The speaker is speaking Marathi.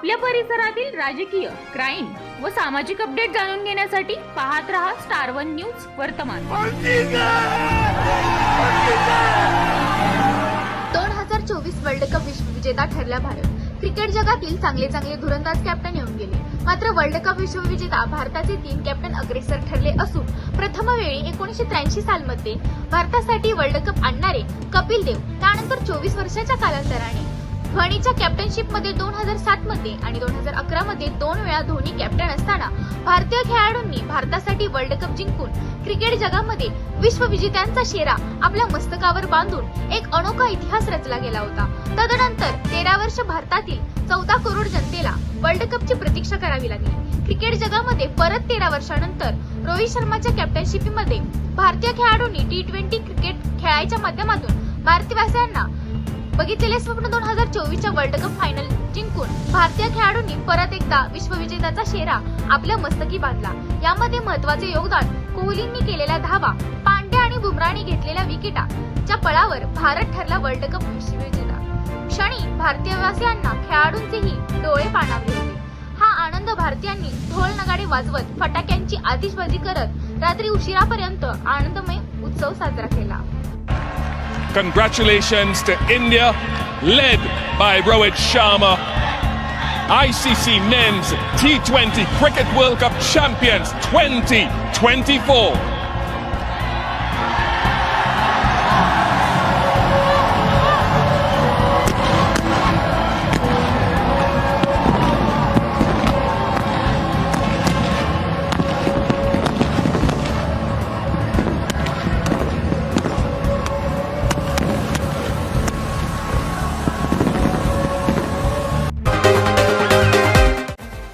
आपल्या परिसरातील राजकीय क्राईम व सामाजिक अपडेट जाणून घेण्यासाठी पाहत रहा स्टार वन न्यूज वर्तमान. दोन हजार चोवीस वर्ल्ड कप विश्वविजेता ठरला भारत. क्रिकेट जगातील चांगले चांगले धुरंदाज कॅप्टन येऊन गेले. मात्र वर्ल्ड कप विश्वविजेता भारताचे तीन कॅप्टन अग्रेसर ठरले असून प्रथम वेळी एकोणीशे त्र्याऐंशी सालमध्ये भारतासाठी वर्ल्ड कप आणणारे कपिल देव त्यानंतर चोवीस वर्षाच्या कालांतराने. धोनीच्या कॅप्टनशिपमध्ये दोन हजार सात मध्ये आणि दोन हजार अकरा मध्ये दोन वेळा धोनी कॅप्टन असताना भारतीय खेळाडूंनी भारतासाठी वर्ल्ड कप जिंकून क्रिकेट जगामध्ये विश्वविजेत्यांचा शेरा आपल्या मस्तकावर बांधून एक अनोखा इतिहास रचला गेला होता. तदनंतर तेरा वर्ष भारतातील चौदा करोड जनतेला वर्ल्ड कपची प्रतीक्षा करावी लागली. क्रिकेट जगामध्ये परत तेरा वर्षानंतर रोहित शर्माच्या कॅप्टनशिपीमध्ये भारतीय खेळाडूंनी टी ट्वेंटी क्रिकेट खेळायच्या माध्यमातून भारतीयवासियांना बघितलेले स्वप्न दोन हजार चोवीसच्या वर्ल्ड कप फायनल जिंकून भारतीय खेळाडूंनी परत एकदा विश्वविजेत्याचा शेरा आपल्या मस्तकी बांधला. यामध्ये महत्त्वाचे योगदान कोहलींनी केलेल्या धावा पांडे आणि बुमराने घेतलेल्या विकेटाच्या पळावर भारत ठरला वर्ल्ड कप विश्वविजेता. क्षणी भारतीयवासियांना खेळाडूंचेही डोळे पाणावले होते. हा आनंद भारतीयांनी ढोल नगाडे वाजवत फटाक्यांची आतिषबाजी करत रात्री उशिरापर्यंत आनंदमय उत्सव साजरा केला. Congratulations to India, led by Rohit Sharma. ICC Men's T20 Cricket World Cup Champions 2024.